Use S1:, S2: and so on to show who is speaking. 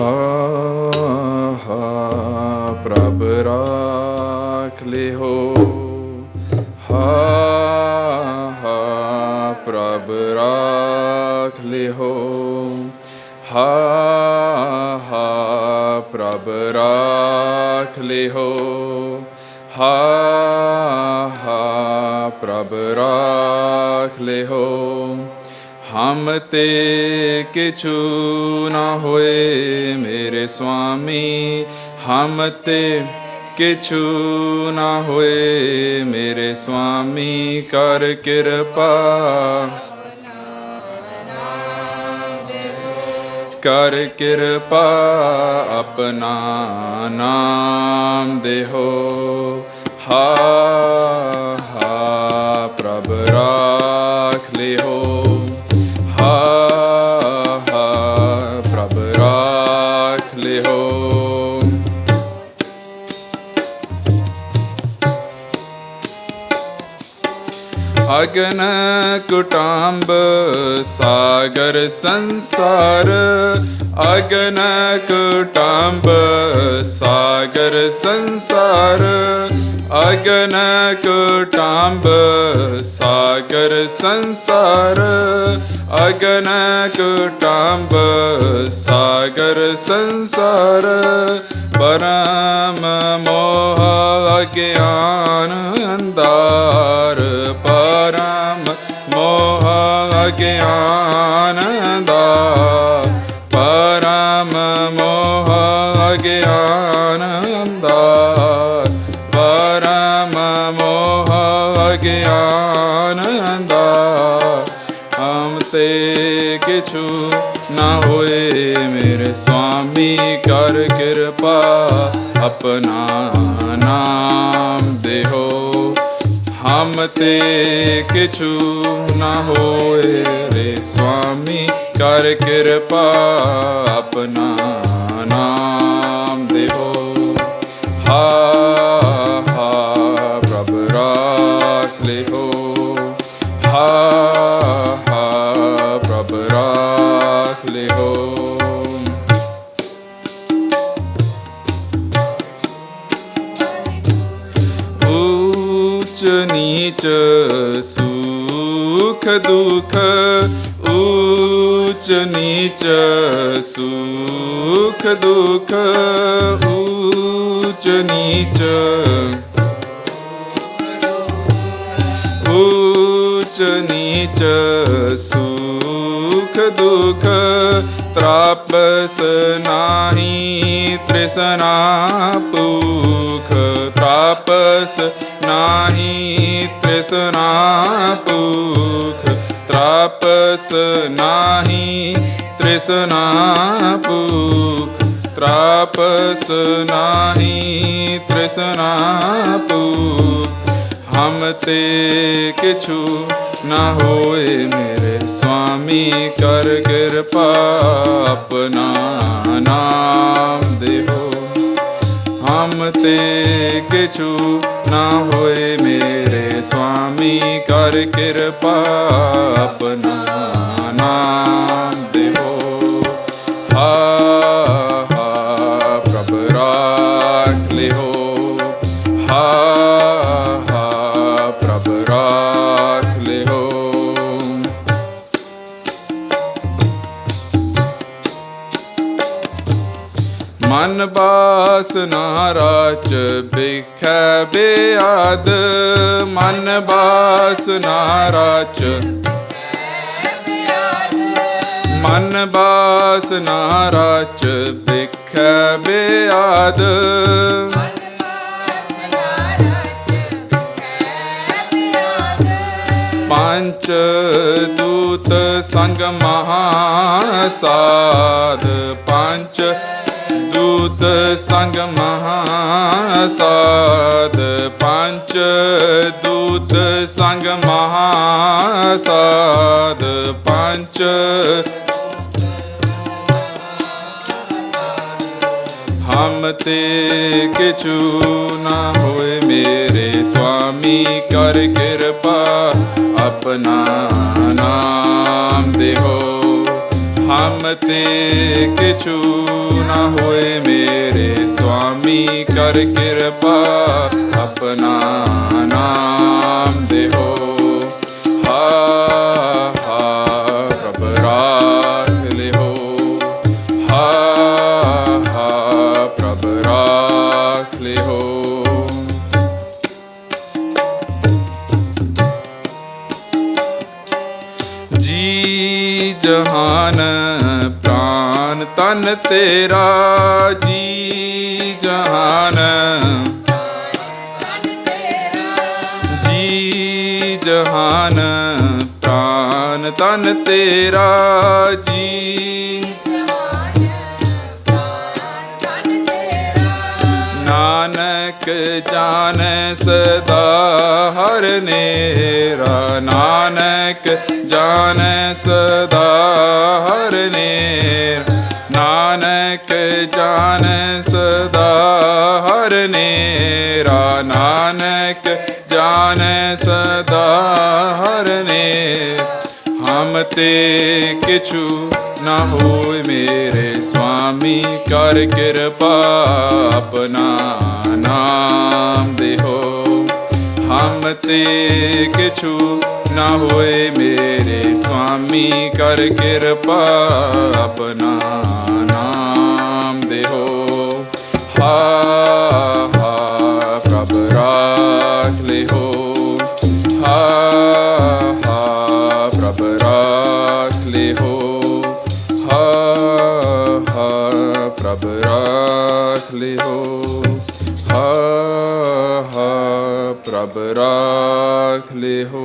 S1: हा प्रभ रखले हो प्रभ रखले हो प्रभ राखले हो प्रभ राखले हो ਹਮ ਤੇ ਕਿਛੂ ਨਾ ਹੋਏ ਮੇਰੇ ਸੁਆਮੀ ਹਮ ਤੇ ਕਿਛੂ ਨਾ ਹੋਏ ਮੇਰੇ ਸੁਆਮੀ ਕਰ ਕਿਰਪਾ। ਕਰ ਕਿਰਪਾ ਆਪਣਾ ਨਾਮ ਦੇਹੋ। ਹਾ ਹਾ ਅਗਨ ਕੁਟਾਂਬ ਸਾਗਰ ਸੰਸਾਰ। ਅਗਨ ਕੁਟਾਂਬ ਸਾਗਰ ਸੰਸਾਰ, ਅਗਨ ਕੁਟਾਂਬ ਸਾਗਰ ਸੰਸਾਰ, ਅਗਨ ਕੁਟਾਂਬ ਸਾਗਰ ਸੰਸਾਰ। ਪਰਮ ਮੋਹ ਅਗਿਆਨ ਅੰਧਾਰ, ਪਰਮ ਮੋਹ ਅਗਿਆਨ से किचु না होए, मेरे स्वामी, कर कृपा, अपना नाम दे ते कि ना होए, रे स्वामी, कर कृपा, अपना नाम देहो। हा हा, प्रभु, राख ले हो हा ऊंच नीच सुख दुख, ऊंच नीच सुख दुख, ऊंच नीच ऊंच नीच सुख दुख, त्रापस नाही तृष्णा पूख। तापस नाही तृष्णा पूख त्रापस नाही तृष्णा पूख त्रापस नाही तृष्णा पूख हम ते किछु न होए मेरे स्वामी, कर कृपा अपना नाम देहो। ਤੇ ਕਿਛੂ ਨਾ ਹੋਏ ਮੇਰੇ ਸੁਆਮੀ ਕਰ ਕਿਰਪਾ ਬਾਸਨਾ ਰਾਚ ਬਿਖੈ ਬਿਆਦ, ਮਨ ਬਾਸਨਾ ਰਾਚ ਮਨ ਬਾਸਨਾ ਰਾਚ ਬਿਖੈ ਬਿਆਦ। ਪੰਚ ਦੂਤ ਸੰਗ ਮਹਾਸਾਦ ਪੰਚ ਦੂਤ ਸੰਗ ਮਹਾਸਾਦ ਪੰਚ ਦੂਤ ਸੰਗ ਮਹਾਸਾਦ ਪੰਚ ਹਮ ਤੇ ਕਿਛੂ ਨਾ ਹੋਏ ਮੇਰੇ ਸੁਆਮੀ, ਕਰ ਕਿਰਪਾ ਆਪਣਾ ਨਾਮ। हमते किचु न होए मेरे स्वामी कर कृपा अपना नाम देहो। हा हा जी ਜਹਾਨ ਪ੍ਰਾਨ ਤਨ ਤੇਰਾ ਜੀ ਜਹਾਨ। ਜੀ ਜਹਾਨ ਪ੍ਰਾਨ ਤਨ ਤੇਰਾ ਜੀ ਸਦਾ ਹਰ ਨੇਰਾ, ਨਾਨਕ ਜਾਣੈ ਸਦਾ ਹਰ ਨੇਰਾ। ਨਾਨਕ ਜਾਣੈ ਸਦਾ ਹਰ ਨੇਰਾ, ਨਾਨਕ ਜਾਣੈ ਸਦਾ ਹਰ ਨੇਰਾ। ਹਮ ਤੇ ਕਿਛੂ ਨਾ ਹੋਏ ਮੇਰੇ ਸੁਆਮੀ ਕਰ ਕਿਰਪਾ ਆਪਣਾ ਨਾਮ ਦੇਹੋ ਹਮ ਤੇ ਕਿਛੂ ਨਾ ਹੋਏ ਮੇਰੇ ਸੁਆਮੀ ਕਰ ਕਿਰਪਾ ਆਪਣਾ रब राख ले हो